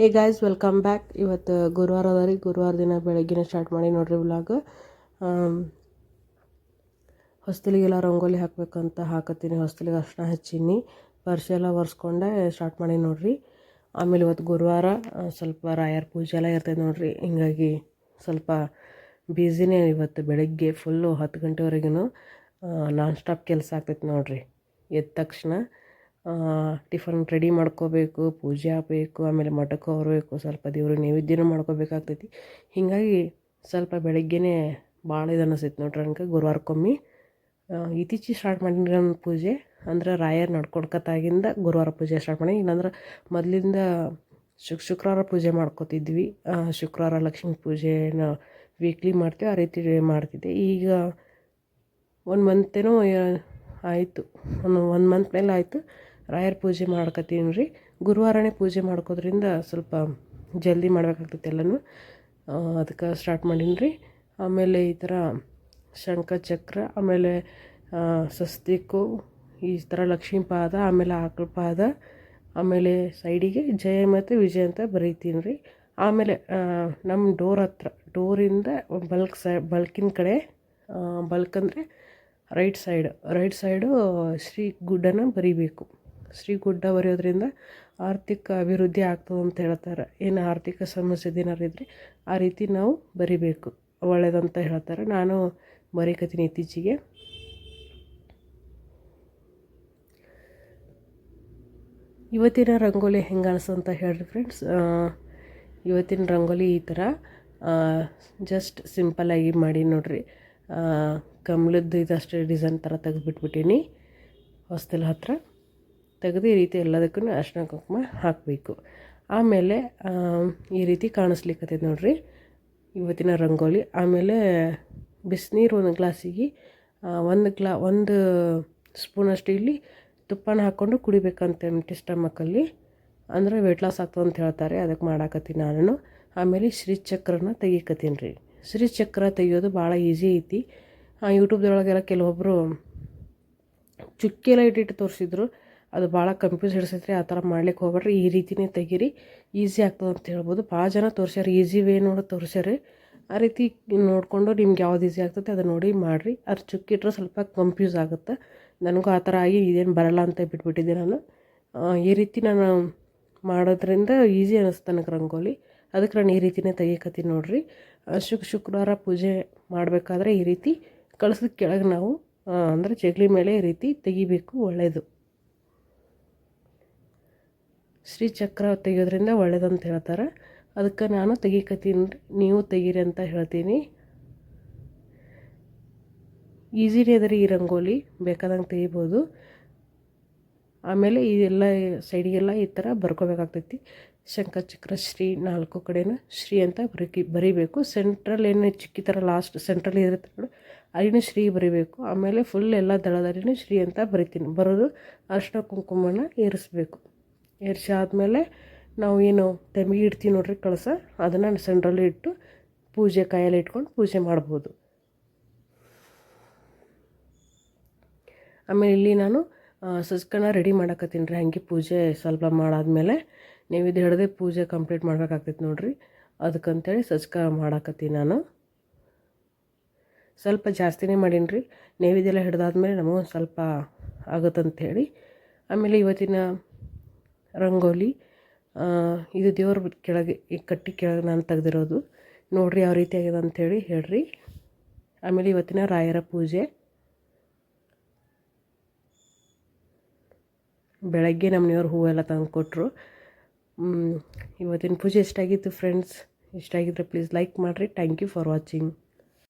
Hey guys welcome back ಇವತ್ತು ಗುರುವಾರ ಅದ ರೀ. ಗುರುವಾರ ದಿನ ಬೆಳಗ್ಗೆನೇ ಸ್ಟಾರ್ಟ್ ಮಾಡಿ ನೋಡ್ರಿ ವ್ಲಾಗ್ ಹೊಸ್ತಲಿಗೆಲ್ಲ ರಂಗೋಲಿ ಹಾಕಬೇಕಂತ ಹಾಕತ್ತೀನಿ. ಹೊಸ್ತಿಲಿಗೆ ಅರ್ಶಿನ ಹಚ್ಚೀನಿ. ಪರ್ಸೆ ಎಲ್ಲ ಒರೆಸ್ಕೊಂಡೆ ಸ್ಟಾರ್ಟ್ ಮಾಡಿ ನೋಡ್ರಿ. ಆಮೇಲೆ ಇವತ್ತು ಗುರುವಾರ ಸ್ವಲ್ಪ ರಾಯರ್ ಪೂಜೆ ಎಲ್ಲ ಇರ್ತೈತೆ ನೋಡ್ರಿ. ಹಿಂಗಾಗಿ ಸ್ವಲ್ಪ ಬ್ಯುಸಿನೇ ಇವತ್ತು ಬೆಳಗ್ಗೆ ಫುಲ್ಲು ಹತ್ತು ಗಂಟೆವರೆಗೂ ನಾನ್ ಸ್ಟಾಪ್ ಕೆಲಸ ಆಗ್ತೈತೆ ನೋಡ್ರಿ. ಎದ್ದ ತಕ್ಷಣ ಟಿಫನ್ ರೆಡಿ ಮಾಡ್ಕೋಬೇಕು, ಪೂಜೆ ಆಗಬೇಕು, ಆಮೇಲೆ ಮಠಕ್ಕೆ ಹೊರಬೇಕು ಸ್ವಲ್ಪ ದೇವ್ರಿಗೆ ನೈವೇದ್ಯನೂ ಮಾಡ್ಕೋಬೇಕಾಗ್ತೈತಿ. ಹೀಗಾಗಿ ಸ್ವಲ್ಪ ಬೆಳಗ್ಗೆನೇ ಭಾಳ ಇದು ಅನಿಸ್ತೈತಿ ನೋಡ್ರಿ ನನಗೆ ಗುರುವಾರಕ್ಕೊಮ್ಮೆ. ಇತ್ತೀಚೆಗೆ ಸ್ಟಾರ್ಟ್ ಮಾಡಿದ್ರೆ ನನ್ನ ಪೂಜೆ. ಅಂದ್ರೆ ರಾಯರ್ ನಡ್ಕೊಡ್ಕತ್ತಾಗಿಂದ ಗುರುವಾರ ಪೂಜೆ ಸ್ಟಾರ್ಟ್ ಮಾಡಿ. ಇಲ್ಲಾಂದ್ರೆ ಮೊದಲಿಂದ ಶುಕ್, ಶುಕ್ರವಾರ ಪೂಜೆ ಮಾಡ್ಕೋತಿದ್ವಿ. ಶುಕ್ರವಾರ ಲಕ್ಷ್ಮೀ ಪೂಜೆನ ವೀಕ್ಲಿ ಮಾಡ್ತೀವಿ. ಆ ರೀತಿ ಮಾಡ್ತಿದ್ದೆ. ಈಗ ಒಂದು ಮಂತೇನೋ ಆಯಿತು. ಒಂದು ಒಂದು ಮಂತ್ ಮೇಲೆ ಆಯಿತು. ರಾಯರ ಪೂಜೆ ಮಾಡ್ಕೊತೀನಿ ರೀ ಗುರುವಾರನೇ ಪೂಜೆ ಮಾಡ್ಕೋದ್ರಿಂದ ಸ್ವಲ್ಪ ಜಲ್ದಿ ಮಾಡ್ಬೇಕಾಗ್ತೈತೆ ಎಲ್ಲನೂ. ಅದಕ್ಕೆ ಸ್ಟಾರ್ಟ್ ಮಾಡೀನಿ ರೀ ಆಮೇಲೆ ಈ ಥರ ಶಂಖಚಕ್ರ ಆಮೇಲೆ ಸ್ವಸ್ತಿಕ್ಕು ಈ ಥರ ಲಕ್ಷ್ಮೀ ಪಾದ, ಆಮೇಲೆ ಆಕಳ ಪಾದ, ಆಮೇಲೆ ಸೈಡಿಗೆ ಜಯ ಮತ್ತು ವಿಜಯ ಅಂತ ಬರೀತೀನಿ ರೀ ಆಮೇಲೆ ನಮ್ಮ ಡೋರ್ ಹತ್ರ, ಡೋರಿಂದ ಬಲ್ಕ್ ಸೈ, ಬಲ್ಕಿನ ಕಡೆ ಬಲ್ಕ್ ಅಂದರೆ right side, right side Shri ಗುಡ್ಡನ ಬರಿಬೇಕು. ಶ್ರೀ ಗುಡ್ಡ ಬರೆಯೋದ್ರಿಂದ ಆರ್ಥಿಕ ಅಭಿವೃದ್ಧಿ ಆಗ್ತದೆ ಅಂತ ಹೇಳ್ತಾರೆ. ಏನು ಆರ್ಥಿಕ ಸಮಸ್ಯೆ ಏನಾರು ಇದ್ದರೆ ಆ ರೀತಿ ನಾವು ಬರಿಬೇಕು. ಒಳ್ಳೇದಂತ ಹೇಳ್ತಾರೆ. ನಾನು ಬರೀಕತೀನಿ ಇತ್ತೀಚೆಗೆ. ಇವತ್ತಿನ ರಂಗೋಲಿ ಹೆಂಗೆ ಅಂತ ಹೇಳ್ರಿ ಫ್ರೆಂಡ್ಸ್ ಇವತ್ತಿನ ರಂಗೋಲಿ ಈ ಥರ ಜಸ್ಟ್ ಸಿಂಪಲ್ಲಾಗಿ ಮಾಡಿ ನೋಡ್ರಿ. ಕಮಲದ್ದು ಇದಷ್ಟೇ ಡಿಸೈನ್ ಥರ ತೆಗೆದ್ಬಿಟ್ಬಿಟ್ಟೀನಿ. ಹೊಸ್ತಿಲ ಹತ್ರ. ತೆಗೆದು ಈ ರೀತಿ ಎಲ್ಲದಕ್ಕೂ ಅರ್ಶಿನ ಕುಂಕುಮ ಹಾಕಬೇಕು. ಆಮೇಲೆ ಈ ರೀತಿ ಕಾಣಿಸ್ಲಿಕ್ಕತ್ತೈತೆ ನೋಡಿರಿ. ಇವತ್ತಿನ ರಂಗೋಲಿ. ಆಮೇಲೆ ಬಿಸಿನೀರು ಒಂದು ಗ್ಲಾಸಿಗೆ ಒಂದು ಗ್ಲಾ, ಒಂದು ಸ್ಪೂನಷ್ಟು ಇಲ್ಲಿ ತುಪ್ಪನ ಹಾಕ್ಕೊಂಡು ಕುಡಿಬೇಕಂತ ಎಂಟಿ ಸ್ಟಮಕಲ್ಲಿ. ಅಂದರೆ ವೆಯ್ಟ್ ಲಾಸ್ ಆಗ್ತದೆ ಅಂತ ಹೇಳ್ತಾರೆ. ಅದಕ್ಕೆ ಮಾಡಾಕತ್ತೀನಿ ನಾನು ಆಮೇಲೆ ಶ್ರೀಚಕ್ರನ ತೆಗಿಕತ್ತೀನಿ ರೀ. ಶ್ರೀಚಕ್ರ ತೆಗಿಯೋದು ಭಾಳ ಈಸಿ ಐತಿ. ಯೂಟ್ಯೂಬ್ದೊಳಗೆಲ್ಲ ಕೆಲವೊಬ್ಬರು ಚುಕ್ಕಿ ಎಲ್ಲ ಇಟ್ಟಿಟ್ಟು ತೋರಿಸಿದ್ರು. ಅದು ಭಾಳ ಕನ್ಫ್ಯೂಸ್ ಹಿಡಿಸೈತ್ರಿ, ಆ ಥರ ಮಾಡ್ಲಿಕ್ಕೆ ಹೋಗ್ಬೇಡ್ರಿ. ಈ ರೀತಿನೇ ತೆಗೀರಿ. ಈಸಿ ಆಗ್ತದೆ ಅಂತ ಹೇಳ್ಬೋದು. ಭಾಳ ಜನ ತೋರ್ಸ್ಯಾರ, ಈಸಿ ವೇ ನೋಡಿ ತೋರಿಸ್ಯಾರಿ ಆ ರೀತಿ ನೋಡಿಕೊಂಡು ನಿಮ್ಗೆ ಯಾವ್ದು ಈಸಿ ಆಗ್ತದೆ ಅದು ನೋಡಿ ಮಾಡಿರಿ. ಅದು ಚುಕ್ಕಿಟ್ರೆ ಸ್ವಲ್ಪ ಕನ್ಫ್ಯೂಸ್ ಆಗುತ್ತೆ. ನನಗೂ ಆ ಥರ ಆಗಿ ಇದೇನು ಬರಲ್ಲ ಅಂತ ಬಿಟ್ಬಿಟ್ಟಿದ್ದೆ ನಾನು. ಈ ರೀತಿ ನಾನು ಮಾಡೋದ್ರಿಂದ ಈಸಿ ಅನ್ನಿಸ್ತು ನನಗೆ ರಂಗೋಲಿ. ಅದಕ್ಕೆ ನಾನು ಈ ರೀತಿನೇ ತೆಗಿಯಕತ್ತೀನಿ ನೋಡಿರಿ. ಶುಕ್, ಶುಕ್ರವಾರ ಪೂಜೆ ಮಾಡಬೇಕಾದ್ರೆ ಈ ರೀತಿ ಕಳಿಸಿದ ಕೆಳಗೆ ನಾವು ಅಂದರೆ ಜಗಲಿ ಮೇಲೆ ಈ ರೀತಿ ತೆಗಿಬೇಕು ಒಳ್ಳೆಯದು ಶ್ರೀಚಕ್ರ ತೆಗೆಯೋದ್ರಿಂದ ಒಳ್ಳೇದಂತ ಹೇಳ್ತಾರೆ. ಅದಕ್ಕೆ ನಾನು ತೆಗಿಕತ್ತೀನಿ, ನೀವು ತೆಗೀರಿ ಅಂತ ಹೇಳ್ತೀನಿ. ಈಸಿನೇ ಅದ ಈ ರಂಗೋಲಿ, ಬೇಕಾದಂಗೆ ತೆಗಿಬೋದು. ಆಮೇಲೆ ಇದೆಲ್ಲ ಸೈಡಿಗೆಲ್ಲ ಈ ಥರ ಬರ್ಕೋಬೇಕಾಗ್ತೈತಿ. ಶಂಖಚಕ್ರ ಶ್ರೀ ನಾಲ್ಕು ಕಡೆನೂ ಶ್ರೀ ಅಂತ ಬರೀಕಿ, ಬರಿಬೇಕು. ಸೆಂಟ್ರಲ್ ಏನು ಚಿಕ್ಕಿ ಥರ ಲಾಸ್ಟ್ ಸೆಂಟ್ರಲ್ ಇರುತ್ತೆ ನೋಡಿ, ಅಲ್ಲಿನೂ ಶ್ರೀ ಬರಿಬೇಕು. ಆಮೇಲೆ ಫುಲ್ ಎಲ್ಲ ದಳದಲ್ಲಿನೂ ಶ್ರೀ ಅಂತ ಬರಿತೀನಿ. ಬರೋದು ಅರ್ಶಿನ ಕುಂಕುಮನ ಏರಿಸ್ಬೇಕು. ಏರಿಸಿ ಆದಮೇಲೆ ನಾವು ಏನು ತೆಮಿಗೆ ಇಡ್ತೀವಿ ನೋಡ್ರಿ ಕಳಸ, ಅದನ್ನು ಸೆಂಟ್ರಲ್ಲಿ ಇಟ್ಟು ಪೂಜೆ ಕೈಯಲ್ಲಿ ಇಟ್ಕೊಂಡು ಪೂಜೆ ಮಾಡ್ಬೋದು. ಆಮೇಲೆ ಇಲ್ಲಿ ನಾನು ಸಜ್ಕನ ರೆಡಿ ಮಾಡಕತ್ತೀನಿ ರೀ, ಹಂಗೆ ಪೂಜೆ ಸ್ವಲ್ಪ ಮಾಡಾದ್ಮೇಲೆ. ಇದು ಹಿಡ್ದೆ ಪೂಜೆ ಕಂಪ್ಲೀಟ್ ಮಾಡ್ಬೇಕಾಗ್ತೈತೆ ನೋಡ್ರಿ. ಅದಕ್ಕಂತೇಳಿ ಸಜ್ಕ ಮಾಡಾಕತ್ತೀನಿ ನಾನು. ಸ್ವಲ್ಪ ಜಾಸ್ತಿನೇ ಮಾಡೀನಿ ರೀ ನೈವೇದ್ಯ ಎಲ್ಲ ಹಿಡ್ದಾದ್ಮೇಲೆ ನಮಗೊಂದು ಸ್ವಲ್ಪ ಆಗುತ್ತಂಥೇಳಿ ಆಮೇಲೆ ಇವತ್ತಿನ ರಂಗೋಲಿ ಇದು ದೇವ್ರ ಕೆಳಗೆ, ಈ ಕಟ್ಟಿ ಕೆಳಗೆ ನಾನು ತೆಗೆದಿರೋದು. ನೋಡ್ರಿ ಯಾವ ರೀತಿ ಆಗಿದೆ ಅಂಥೇಳಿ ಹೇಳ್ರಿ. ಆಮೇಲೆ ಇವತ್ತಿನ ರಾಯರ ಪೂಜೆ. ಬೆಳಗ್ಗೆ ನಮ್ಮ ಮನೆಯವ್ರು ಹೂವೆಲ್ಲ ತಂದು ಕೊಟ್ಟರು ಇವತ್ತಿನ ಪೂಜೆ ಎಷ್ಟಾಗಿತ್ತು ಫ್ರೆಂಡ್ಸ್ ಇಷ್ಟ ಆಗಿದ್ರೆ ಪ್ಲೀಸ್ ಲೈಕ್ ಮಾಡಿರಿ. Thank you for watching